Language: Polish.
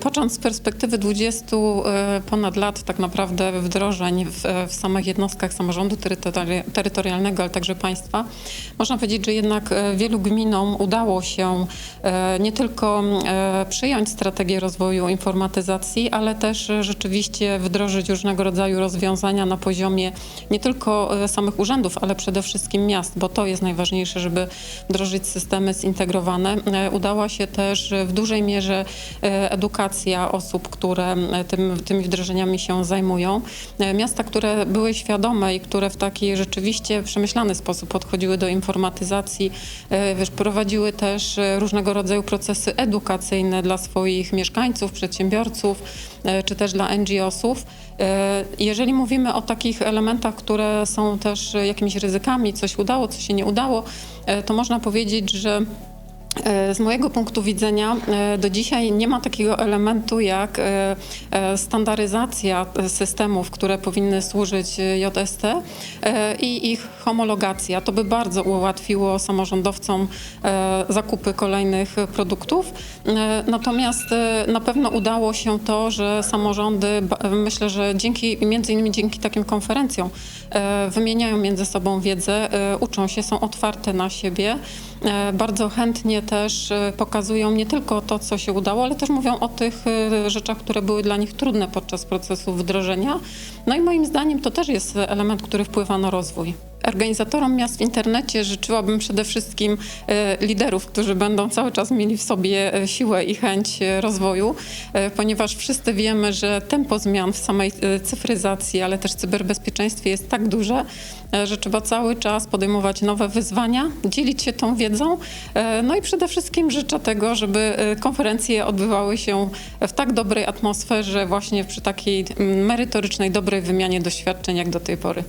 Począc z perspektywy 20 e, ponad lat tak naprawdę wdrożeń w, w samych jednostkach samorządu terytori- terytorialnego, ale także państwa, można powiedzieć, że jednak e, wielu gminom udało się e, nie tylko e, przyjąć strategię rozwoju informatyzacji, ale też e, rzeczywiście wdrożyć różnego rodzaju rozwiązania na poziomie nie tylko e, samych urzędów, ale przede wszystkim miast, bo to jest najważniejsze, żeby wdrożyć systemy zintegrowane. E, Udała się też e, w dużej mierze e, edukacja osób, które e, tym, tymi wdrożeniami się zajmują. E, Miasta, które były świadome i które w taki rzeczywiście przemyślany sposób podchodziły do informatyzacji, e, prowadziły też różnego rodzaju procesy edukacyjne dla swoich mieszkańców, przedsiębiorców, czy też dla NGO-sów. Jeżeli mówimy o takich elementach, które są też jakimiś ryzykami, coś udało, co się nie udało, to można powiedzieć, że Z mojego punktu widzenia e, do dzisiaj nie ma takiego elementu jak e, e, standaryzacja e, systemów, które powinny służyć e, JST e, i ich homologacja. To by bardzo ułatwiło samorządowcom e, zakupy kolejnych e, produktów. E, Natomiast e, na pewno udało się to, że samorządy, myślę, że dzięki, między innymi dzięki takim konferencjom e, wymieniają między sobą wiedzę, e, uczą się, są otwarte na siebie. E, Bardzo chętnie też e, pokazują nie tylko to, co się udało, ale też mówią o tych e, rzeczach, które były dla nich trudne podczas procesu wdrożenia. No i moim zdaniem to też jest element, który wpływa na rozwój. Organizatorom miast w internecie życzyłabym przede wszystkim e, liderów, którzy będą cały czas mieli w sobie e, siłę i chęć e, rozwoju, ponieważ wszyscy wiemy, że tempo zmian w samej cyfryzacji, ale też cyberbezpieczeństwie jest tak duże, że trzeba cały czas podejmować nowe wyzwania, dzielić się tą wiedzą. No i przede wszystkim życzę tego, żeby konferencje odbywały się w tak dobrej atmosferze, właśnie przy takiej mm, merytorycznej, dobrej wymianie doświadczeń jak do tej pory.